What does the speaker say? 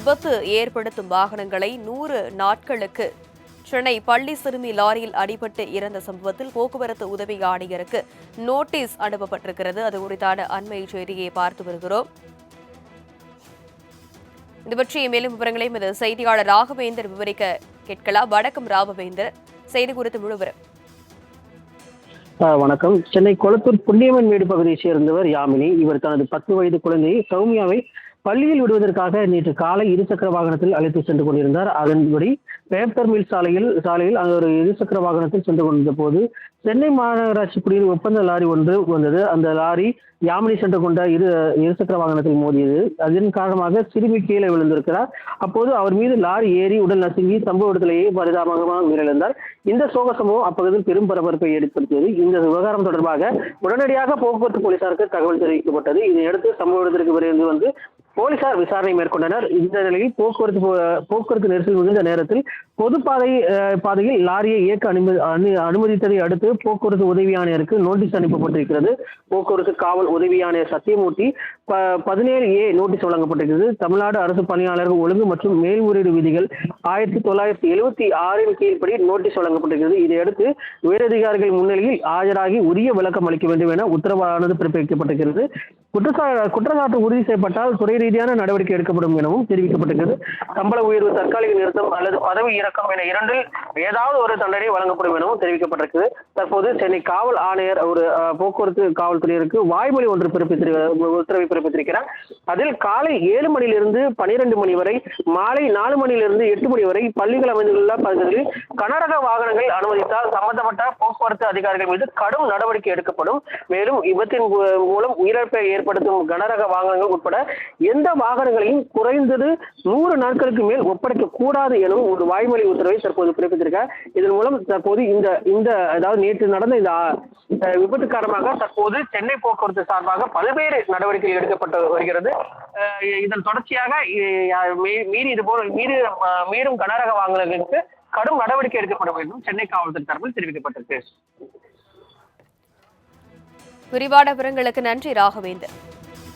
விபத்து ஏற்படுத்தும் வாகனங்களை நூறு நாட்களுக்கு சென்னை பள்ளி சிறுமி லாரியில் அடிபட்டு இறந்த சம்பவத்தில் போக்குவரத்து உதவி ஆணையருக்கு நோட்டீஸ் அனுப்பப்பட்டிருக்கிறது. அது குறித்தான அண்மை செய்தியை பார்த்து வருகிறோம். இது பற்றிய மேலும் விவரங்களையும் இது செய்தியாளர் ராகவேந்தர் விவரிக்க கேட்கலாம். வணக்கம் ராகவேந்தர். செய்தி குறித்து முழுவரும் வணக்கம். சென்னை கொளத்தூர் புண்ணியமன் வீடு பகுதியை சேர்ந்தவர் யாமினி. இவர் தனது பத்து வயது குழந்தையை சௌமியாவை பள்ளியில் விடுவதற்காக நேற்று காலை இருசக்கர வாகனத்தில் அழைத்து சென்று கொண்டிருந்தார். அதன்படி பேப்பர் மில் சாலையில் சாலையில் அங்கு ஒரு இருசக்கர வாகனத்தில் சென்று கொண்டிருந்த போது சென்னை மாநகராட்சி குடியில் ஒப்பந்த லாரி ஒன்று வந்தது. அந்த லாரி யாமினி சென்று கொண்ட இரு இருசக்கர வாகனத்தில் மோதியது. அதன் காரணமாக சிறுமி கீழே விழுந்திருக்கிறார். அப்போது அவர் மீது லாரி ஏறி உடல் நசுங்கி சம்பவ இடத்திலேயே பரிதாபமாக உயிரிழந்தார். இந்த சோக சம்பவம் அப்பகுதியில் பெரும் பரபரப்பை ஏற்படுத்தியது. இந்த விவகாரம் தொடர்பாக உடனடியாக போக்குவரத்து போலீசாருக்கு தகவல் தெரிவிக்கப்பட்டது. இதையடுத்து சம்பவ இடத்திற்கு விரைந்து வந்து போலீசார் விசாரணை மேற்கொண்டனர். இந்த நிலையில் போக்குவரத்து போக்குவரத்து நெரிசல் மிகுந்த நேரத்தில் பொதுப்பாதை பாதையில் லாரியை இயக்க அனுமதி அனு- அனுமதித்ததை அடுத்து போக்குவரத்து உதவி ஆணையருக்கு நோட்டீஸ் அனுப்பப்பட்டிருக்கிறது. போக்குவரத்து காவல் உதவி ஆணையர் சத்தியமூர்த்தி ப- பதினேழு ஏ நோட்டீஸ் வழங்கப்பட்டிருக்கிறது. தமிழ்நாடு அரசு பணியாளர்கள் ஒழுங்கு மற்றும் மேல்முறையீடு விதிகள் ஆயிரத்தி தொள்ளாயிரத்தி எழுபத்தி ஆறின் கீழ்ப்படி நோட்டீஸ் வழங்கப்பட்டிருக்கிறது. இதையடுத்து உயரதிகாரிகள் முன்னிலையில் ஆஜராகி உரிய விளக்கம் அளிக்க வேண்டும் என உத்தரவானது பிறப்பிக்கப்பட்டிருக்கிறது. குற்றச்சா குற்றச்சாட்டு உறுதி செய்யப்பட்டால் துறை ரீதியான நடவடிக்கை எடுக்கப்படும் எனவும் தெரிவிக்கப்பட்டிருக்கிறது. சம்பள உயர்வு தற்காலிக நிறுத்தம் அல்லது பதவி இறக்கம் என இரண்டில் ஏதாவது ஒரு தண்டனை வழங்கப்படும் எனவும் தெரிவிக்கப்பட்டிருக்கிறது. தற்போது சென்னை காவல் ஆணையர் ஒரு போக்குவரத்து காவல்துறையருக்கு வாய்மொழி ஒன்று பிறப்பித்திரு உத்தரவை பிறப்பித்திருக்கிறார். அதில் காலை ஏழு மணியிலிருந்து பனிரெண்டு மணி வரை மாலை நாலு மணியிலிருந்து எட்டு மணி வரை பள்ளிகள் அமைந்துள்ள பகுதிகளில் கனரக வாகனங்கள் அனுமதித்தால் சம்பந்தப்பட்ட போக்குவரத்து அதிகாரிகள் மீது கடும் நடவடிக்கை எடுக்கப்படும். மேலும் விபத்தின் மூலம் உயிரிழப்பை ஏற்படுத்தும் கனரக வாகனங்கள் உட்பட எந்த வாகனங்களையும் குறைந்தது நூறு நாட்களுக்கு மேல் ஒப்படைக்க கூடாது எனும் ஒரு வாய்மொழி உத்தரவை தற்போது பிறப்பித்திருக்கார் இதன் மூலம் தற்போது இந்த இந்த அதாவது நேற்று நடந்த இந்த விபத்து காரணமாக தற்போது சென்னை போக்குவரத்து சார்பாக பல்வேறு நடவடிக்கைகள் எடுக்கப்பட்டு வருகிறது. இதன் தொடர்ச்சியாக மீ- மீறி இது போல மீறி மீறும் கனரக வாகனங்களுக்கு கடும் நடவடிக்கை எடுக்கப்பட வேண்டும். சென்னை காவல்துறை தரப்பில் தெரிவிக்கப்பட்டிருக்கு. விரிவான விவரங்களுக்கு நன்றி ராகவேந்தர்